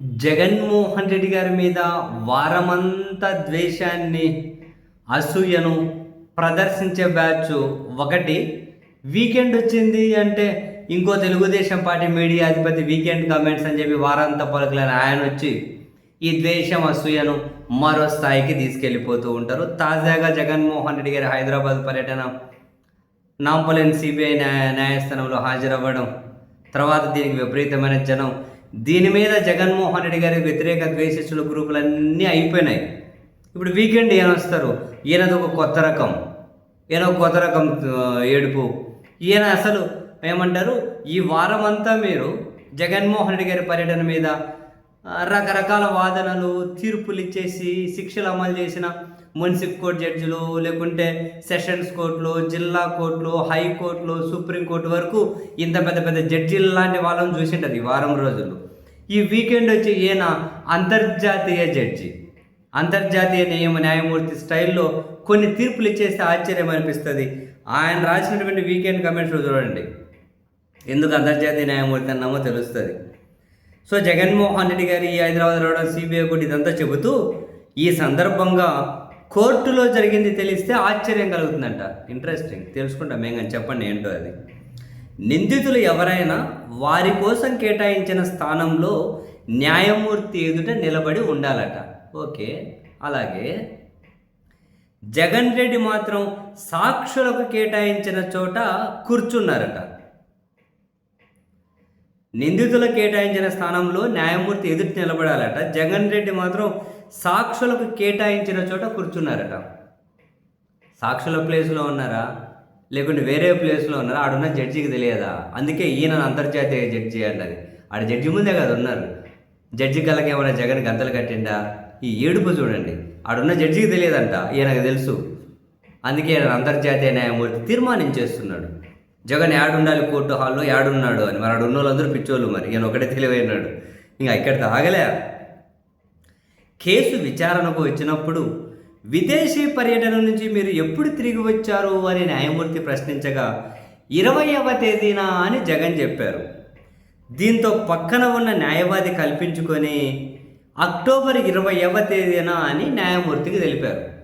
జగన్మోహన్ రెడ్డి గారి మీద వారమంతా ద్వేషాన్ని అసూయను ప్రదర్శించే బ్యాచ్ ఒకటి. వీకెండ్ వచ్చింది అంటే ఇంకో తెలుగుదేశం పార్టీ మీడియా అధిపతి వీకెండ్ కమెంట్స్ అని చెప్పి వారాంత పలుకులని ఆయన వచ్చి ఈ ద్వేషం అసూయను మరో స్థాయికి తీసుకెళ్ళిపోతూ ఉంటారు. తాజాగా జగన్మోహన్ రెడ్డి గారి హైదరాబాద్ పర్యటన నాంపలేని సిబిఐ న్యాయ న్యాయస్థానంలో హాజరవ్వడం తర్వాత దీనికి విపరీతమైన జనం దీని మీద జగన్మోహన్ రెడ్డి గారి వ్యతిరేక ద్వేషిస్తుల గ్రూపులన్నీ అయిపోయినాయి. ఇప్పుడు వీకెండ్ ఈయన వస్తారు? ఈయనది ఒక కొత్త రకం. ఈయన ఒక కొత్త రకం ఏడుపు. ఈయన అసలు ఏమంటారు? ఈ వారం అంతా మీరు జగన్మోహన్ రెడ్డి గారి పర్యటన మీద రకరకాల వాదనలు తీర్పులు ఇచ్చేసి శిక్షలు అమలు చేసిన మున్సిపల్ కోర్టు జడ్జిలు లేకుంటే సెషన్స్ కోర్టులు జిల్లా కోర్టులు హైకోర్టులు సుప్రీంకోర్టు వరకు ఇంత పెద్ద పెద్ద జడ్జీలు లాంటి వాళ్ళని చూసింటది ఈ వారం రోజులు. ఈ వీకెండ్ వచ్చి ఈయన అంతర్జాతీయ జడ్జి. అంతర్జాతీయ నియమ న్యాయమూర్తి స్టైల్లో కొన్ని తీర్పులు ఇచ్చేస్తే ఆశ్చర్యం అనిపిస్తుంది. ఆయన రాసినటువంటి వీకెండ్ కమెంట్స్ చూడండి. ఎందుకు అంతర్జాతీయ న్యాయమూర్తి అన్నామో తెలుస్తుంది. సో జగన్మోహన్ రెడ్డి గారి ఈ హైదరాబాద్ రావడం సిబిఐ కూడా ఇదంతా చెబుతూ ఈ సందర్భంగా కోర్టులో జరిగింది తెలిస్తే ఆశ్చర్యం కలుగుతుందంట. ఇంట్రెస్టింగ్ తెలుసుకుంటాం మేము కానీ చెప్పండి ఏంటో అది. నిందితులు ఎవరైనా వారి కోసం కేటాయించిన స్థానంలో న్యాయమూర్తి ఎదుట నిలబడి ఉండాలట. ఓకే. అలాగే జగన్ రెడ్డి మాత్రం సాక్షులకు కేటాయించిన చోట కూర్చున్నారట. నిందితుల కేటాయించిన స్థానంలో న్యాయమూర్తి ఎదుటి నిలబడాలట. జగన్ రెడ్డి మాత్రం సాక్షులకు కేటాయించిన చోట కూర్చున్నారట. సాక్షుల ప్లేస్లో ఉన్నారా? లేకుంటే వేరే ప్లేస్లో ఉన్నారా? ఆడున్న జడ్జికి తెలియదా? అందుకే ఈయన అంతర్జాతీయ జడ్జి అన్నది. ఆడ జడ్జి ముందే కదా ఉన్నారు. జడ్జి కళ్ళకి ఏమైనా జగన్ గంతలు కట్టిండా ఈ ఏడుపు చూడండి. ఆడున్న జడ్జికి తెలియదంట. ఈయనకు తెలుసు. అందుకే ఈయన అంతర్జాతీయ న్యాయమూర్తి తీర్మానించేస్తున్నాడు. జగన్ యాడుండాలి కోర్టు హాల్లో యాడున్నాడు అని. మరి ఆడున్న వాళ్ళందరూ పిచ్చోళ్ళు మరి. ఈయన ఒకటే తెలివైనాడు. ఇంకా ఇక్కడ తాగలే కేసు విచారణకు వచ్చినప్పుడు విదేశీ పర్యటన నుంచి మీరు ఎప్పుడు తిరిగి వచ్చారు అని న్యాయమూర్తి ప్రశ్నించగా ఇరవైవ తేదీన అని జగన్ చెప్పారు. దీంతో పక్కన ఉన్న న్యాయవాది కల్పించుకొని అక్టోబర్ ఇరవైవ తేదీన అని న్యాయమూర్తికి తెలిపారు.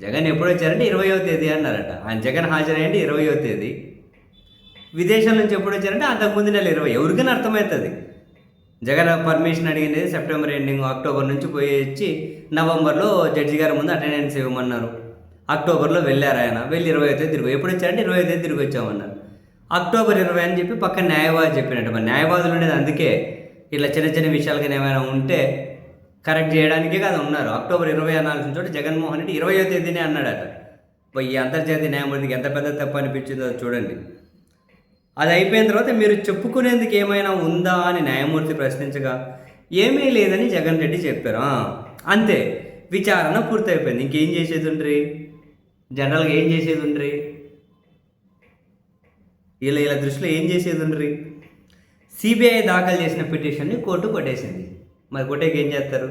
జగన్ ఎప్పుడు వచ్చారంటే ఇరవయో తేదీ అన్నారట. ఆయన జగన్ హాజరయ్యండి ఇరవయో తేదీ. విదేశం నుంచి ఎప్పుడు వచ్చారంటే అంతకుముందు నెల ఇరవై. ఎవరికైనా అర్థమవుతుంది. జగన్ పర్మిషన్ అడిగింది సెప్టెంబర్ ఎండింగ్ అక్టోబర్ నుంచి పోయి వచ్చి నవంబర్లో జడ్జి గారి ముందు అటెండెన్స్ ఇవ్వమన్నారు. అక్టోబర్లో వెళ్ళారు ఆయన. వెళ్ళి ఇరవై తేదీ తిరిగి ఎప్పుడు వచ్చారంటే ఇరవై తేదీ తిరిగి వచ్చామన్నారు. అక్టోబర్ ఇరవై అని చెప్పి పక్క న్యాయవాది చెప్పినట్టు. మరి న్యాయవాదులు ఉండేది అందుకే ఇట్లా చిన్న చిన్న విషయాలుగా ఏమైనా ఉంటే కరెక్ట్ చేయడానికే కాదు ఉన్నారు అక్టోబర్ ఇరవై అనాల్సిన చోట జగన్మోహన్ రెడ్డి ఇరవయో తేదీనే అన్నాడట. ఈ అంతర్జాతీయ న్యాయమూర్తికి ఎంత పెద్ద తప్పు అనిపించిందో చూడండి. అది అయిపోయిన తర్వాత మీరు చెప్పుకునేందుకు ఏమైనా ఉందా అని న్యాయమూర్తి ప్రశ్నించగా ఏమీ లేదని జగన్ రెడ్డి చెప్పారు. అంతే. విచారణ పూర్తయిపోయింది. ఇంకేం చేసేది ఉండ్రి జనరల్గా ఏం చేసేది ఉండ్రి ఇలా ఇలా దృష్టిలో ఏం చేసేది ఉండ్రి సిబిఐ దాఖలు చేసిన పిటిషన్ని కోర్టు కొట్టేసింది. మరి కొట్టేకి ఏం చేస్తారు?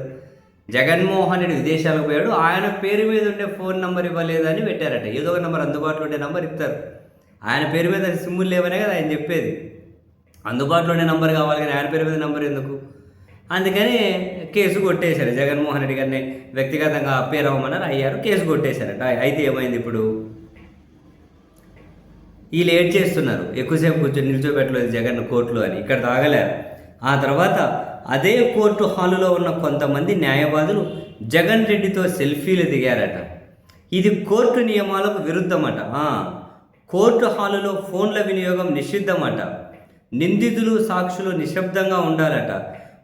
జగన్మోహన్ రెడ్డి విదేశాలకు పోయాడు. ఆయన పేరు మీద ఉండే ఫోన్ నెంబర్ ఇవ్వలేదని పెట్టారట. ఏదో ఒక నెంబర్ అందుబాటులో ఉండే నెంబర్ ఇస్తారు ఆయన పేరు మీద సిమ్ములు లేవనే కదా ఆయన చెప్పేది. అందుబాటులోనే నంబర్ నెంబర్ కావాలి కానీ ఆయన పేరు మీద నెంబర్ ఎందుకు? అందుకని కేసు కొట్టేశారు. జగన్మోహన్ రెడ్డి గారిని వ్యక్తిగతంగా అప్పేర్ అయ్యారు. కేసు కొట్టేశారట. అయితే ఏమైంది ఇప్పుడు? వీళ్ళు ఏడ్ చేస్తున్నారు. ఎక్కువసేపు కూర్చొని నిల్చోబెట్టలేదు జగన్ కోర్టులో అని. ఇక్కడ తాగలేరు. ఆ తర్వాత అదే కోర్టు హాలులో ఉన్న కొంతమంది న్యాయవాదులు జగన్ రెడ్డితో సెల్ఫీలు దిగారట. ఇది కోర్టు నియమాలకు విరుద్ధమట. కోర్టు హాలులో ఫోన్ల వినియోగం నిషిద్ధమట. నిందితులు సాక్షులు నిశ్శబ్దంగా ఉండాలట.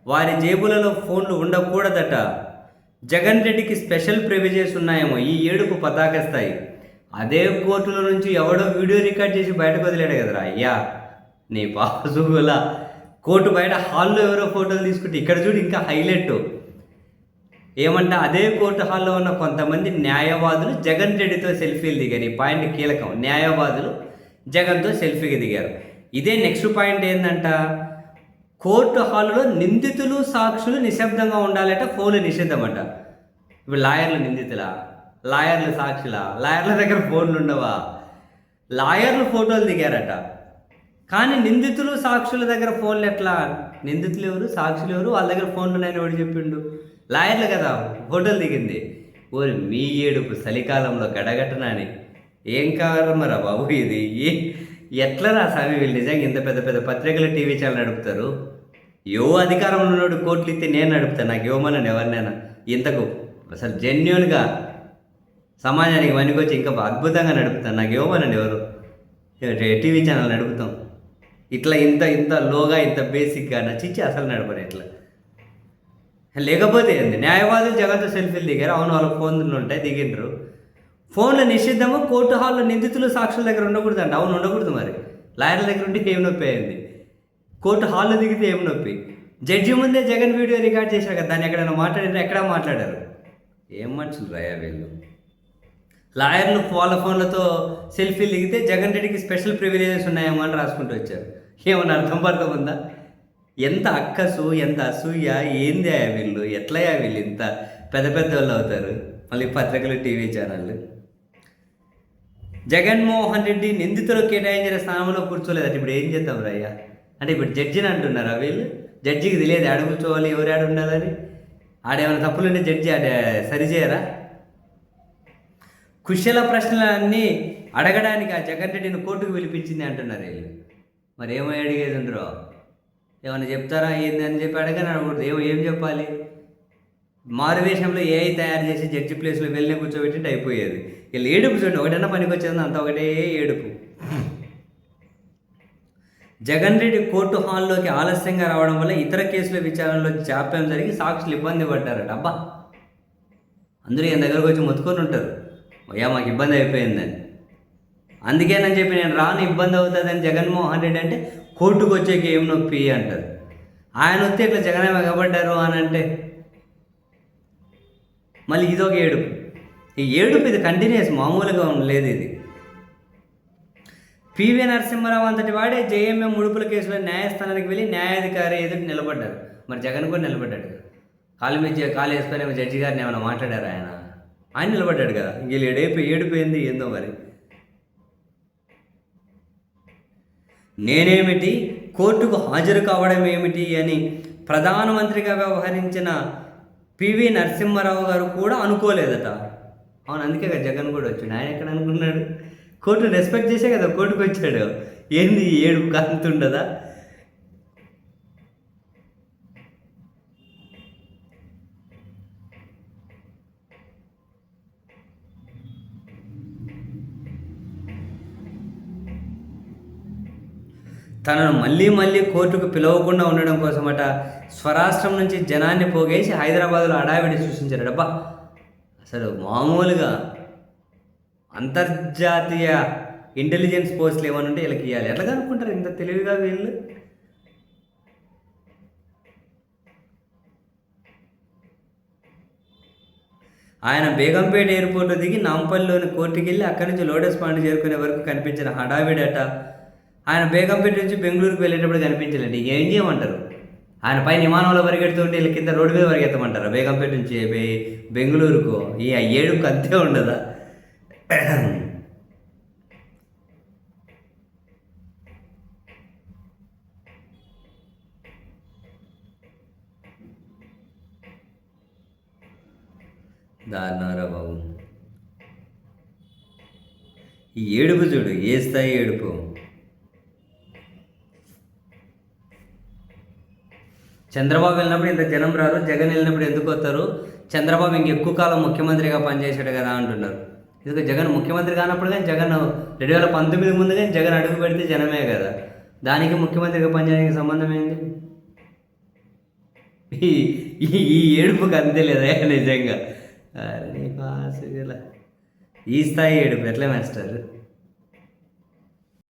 వారి జేబులలో ఫోన్లు ఉండకూడదట. జగన్ రెడ్డికి స్పెషల్ ప్రివిజెస్ ఉన్నాయేమో ఈ ఏడుపు పతాకస్తాయి అదే కోర్టులో నుంచి ఎవడో వీడియో రికార్డ్ చేసి బయటకు వదిలేడు కదరా అయ్యా. నీ పాసుగుల కోర్టు బయట హాల్లో ఎవరో ఫోటోలు తీసుకుంటే ఇక్కడ చూడు ఇంకా హైలైట్. ఏమంటే అదే కోర్టు హాల్లో ఉన్న కొంతమంది న్యాయవాదులు జగన్ రెడ్డితో సెల్ఫీలు దిగారు. ఈ పాయింట్ కీలకం. న్యాయవాదులు జగన్తో సెల్ఫీకి దిగారు. ఇదే నెక్స్ట్ పాయింట్ ఏంటంట కోర్టు హాల్లో నిందితులు సాక్షులు నిశ్శబ్దంగా ఉండాలంటే ఫోన్లు నిషిద్ధమట. ఇప్పుడు లాయర్లు నిందితులా? లాయర్లు సాక్షులా? లాయర్ల దగ్గర ఫోన్లు ఉండవా? లాయర్లు ఫోటోలు దిగారట. కానీ నిందితులు సాక్షుల దగ్గర ఫోన్లు ఎట్లా? నిందితులు ఎవరు? సాక్షులు ఎవరు? వాళ్ళ దగ్గర ఫోన్లు ఉన్నాయని ఎవడు చెప్పిండు? లాయర్లు కదా ఫోటోలు దిగింది. ఓరి మీ ఏడుపు చలికాలంలో గడగట్టనాని. ఏం కావాలమ్మరా బాబు ఇది? ఏ ఎట్లరా స్వామి వీళ్ళు నిజంగా ఇంత పెద్ద పెద్ద పత్రికలు టీవీ ఛానల్ నడుపుతారు? యో అధికారంలో ఉన్నాడు కోట్లు ఇస్తే నేను నడుపుతాను నాకు ఇవ్వమన్నాను ఎవరినైనా. ఇంతకు అసలు జెన్యున్గా సమాజానికి వనికొచ్చి ఇంకా అద్భుతంగా నడుపుతాను నాకు ఇవ్వమనండి ఎవరు? టీవీ ఛానల్ నడుపుతాం. ఇట్లా ఇంత ఇంత లోగా ఇంత బేసిక్గా నచ్చించి అసలు నడపరు ఇట్లా. లేకపోతే ఏంది? న్యాయవాదులు జగన్తో సెల్ఫీలు దిగారు. అవును వాళ్ళకి ఫోన్లు ఉంటాయి దిగిండ్రు. ఫోన్లు నిషిద్ధము కోర్టు హాల్లో నిందితులు సాక్షుల దగ్గర ఉండకూడదు అంట అవును ఉండకూడదు మరి. లాయర్ల దగ్గర ఉంటే ఏం నొప్పి అయింది? కోర్టు హాల్లో దిగితే ఏం నొప్పి? జడ్జి ముందే జగన్ వీడియో రికార్డ్ చేశారు కదా దాన్ని ఎక్కడైనా మాట్లాడారు ఎక్కడ మాట్లాడారు? ఏం మనుషులు రాయా వీళ్ళు? లాయర్లు వాళ్ళ ఫోన్లతో సెల్ఫీలు దిగితే జగన్ రెడ్డికి స్పెషల్ ప్రివిలేజెస్ ఉన్నాయేమో అని రాసుకుంటూ వచ్చారు. ఏమన్నా అర్థం పర్థం ఉందా? ఎంత అక్కసు ఎంత అసూయ ఏంది ఆ వీళ్ళు? ఎట్లయా వీళ్ళు ఇంత పెద్ద పెద్ద వాళ్ళు అవుతారు? మళ్ళీ పత్రికలు టీవీ ఛానళ్ళు. జగన్మోహన్ రెడ్డి నిందితులు కేటాయించిన స్థానంలో కూర్చోలేదట ఇప్పుడు ఏం చేద్దాం రయ్యా అంటే ఇప్పుడు జడ్జిని అంటున్నారా వీళ్ళు? జడ్జికి తెలియదు ఆడ కూర్చోవాలి ఎవరు ఆడ ఉండాలని. ఆడేమైనా తప్పులుంటే జడ్జి ఆడ సరిచేయరా కుశల ప్రశ్నలన్నీ అడగడానికి ఆ జగన్ రెడ్డిని కోర్టుకు పిలిపించింది అంటున్నారు వీళ్ళు. మరి ఏమో అడిగేది ఉండరు ఏమైనా చెప్తారా? ఏంది అని చెప్పి అడగని అడగకూడదు ఏమో ఏం చెప్పాలి? మారువేషంలో ఏఐ తయారు చేసి జడ్జి ప్లేస్లో వెళ్ళి కూర్చోబెట్టి అయిపోయేది. వీళ్ళు ఏడుపు చూడండి ఒకటన్నా పనికి వచ్చేది అంత ఒకటే ఏడుపు. జగన్ రెడ్డి కోర్టు హాల్లోకి ఆలస్యంగా రావడం వల్ల ఇతర కేసుల విచారణలో జాప్యం జరిగి సాక్షులు ఇబ్బంది పడ్డారట. అబ్బా! అందరూ ఈయన దగ్గరకు వచ్చి మొత్తుకొని ఉంటారు. అయ్యా మాకు ఇబ్బంది అయిపోయిందని. అందుకేనని చెప్పి నేను రాను ఇబ్బంది అవుతుందని జగన్మోహన్ రెడ్డి అంటే కోర్టుకు వచ్చేకి ఏం నొప్పి? అంటారు. ఆయన వస్తే ఇట్లా జగన్ ఎగబడ్డారు అని అంటే మళ్ళీ ఇదొక ఏడుపు. ఈ ఏడుపు ఇది కంటిన్యూస్ మామూలుగా లేదు ఇది. పివి నరసింహారావు అంతటి వాడే జేఎంఎం ముడుపుల కేసులో న్యాయస్థానానికి వెళ్ళి న్యాయాధికారి ఎదుటి నిలబడ్డారు మరి జగన్ కూడా నిలబడ్డాడు కదా. కాలు మీద కాలు వేసుకొని జడ్జి గారిని ఏమైనా మాట్లాడారు ఆయన? ఆయన నిలబడ్డాడు కదా. వీళ్ళు ఏడైపోయి ఏడిపోయింది ఏందో మరి. నేనేమిటి? కోర్టుకు హాజరు కావడం ఏమిటి అని ప్రధానమంత్రిగా వ్యవహరించిన పివి నరసింహారావు గారు కూడా అనుకోలేదట. అవును అందుకే కదా జగన్ కూడా వచ్చాడు. ఆయన ఎక్కడ అనుకున్నాడు? కోర్టు రెస్పెక్ట్ చేసే కదా కోర్టుకు వచ్చాడు ఏంది ఏడు ఏడుపు కాంతుండదా? తనను మళ్ళీ మళ్ళీ కోర్టుకు పిలవకుండా ఉండడం కోసమట స్వరాష్ట్రం నుంచి జనాన్ని పోగేసి హైదరాబాద్లో అడావిడి సృష్టించారు డబ్బా అసలు మామూలుగా అంతర్జాతీయ ఇంటెలిజెన్స్ పోస్టులు ఏమైనా ఉంటే వీళ్ళకి ఇవ్వాలి ఎట్లా అనుకుంటారు ఇంత తెలివిగా వీళ్ళు? ఆయన బేగంపేట ఎయిర్పోర్ట్లో దిగి నాంపల్లిలోని కోర్టుకి వెళ్ళి అక్కడి నుంచి లోటస్ పాండ్ చేరుకునే వరకు కనిపించిన హడావిడట ఆయన బేగంపేట నుంచి బెంగళూరుకు వెళ్ళేటప్పుడు కనిపించలేండి ఏం చేయమంటారు? ఆయన పైన విమానంలో పరిగెడుతుంటే వీళ్ళ కింద రోడ్డు మీద పరిగెత్తమంటారా? బేగంపేట నుంచి బెంగళూరుకు ఈ ఆ ఏడుపు అంతే ఉండదా? దారుణారా బాబు. ఈ ఏడుపు చూడు ఏ స్థాయి ఏడుపు? చంద్రబాబు వెళ్ళినప్పుడు ఇంత జనం రారు జగన్ వెళ్ళినప్పుడు ఎందుకు వస్తారు? చంద్రబాబు ఇంక ఎక్కువ కాలం ముఖ్యమంత్రిగా పనిచేశాడు కదా అంటున్నారు. ఎందుకు? జగన్ ముఖ్యమంత్రి కానప్పుడు కానీ జగన్ రెండు వేల పంతొమ్మిది ముందు కానీ జగన్ అడుగు పెడితే జనమే కదా. దానికి ముఖ్యమంత్రిగా పనిచేయడానికి సంబంధం ఏంది? ఈ ఏడుపుకి అంతే లేదా నిజంగా? అరే ఈ స్థాయి ఏడుపు ఎట్లా మాస్టర్?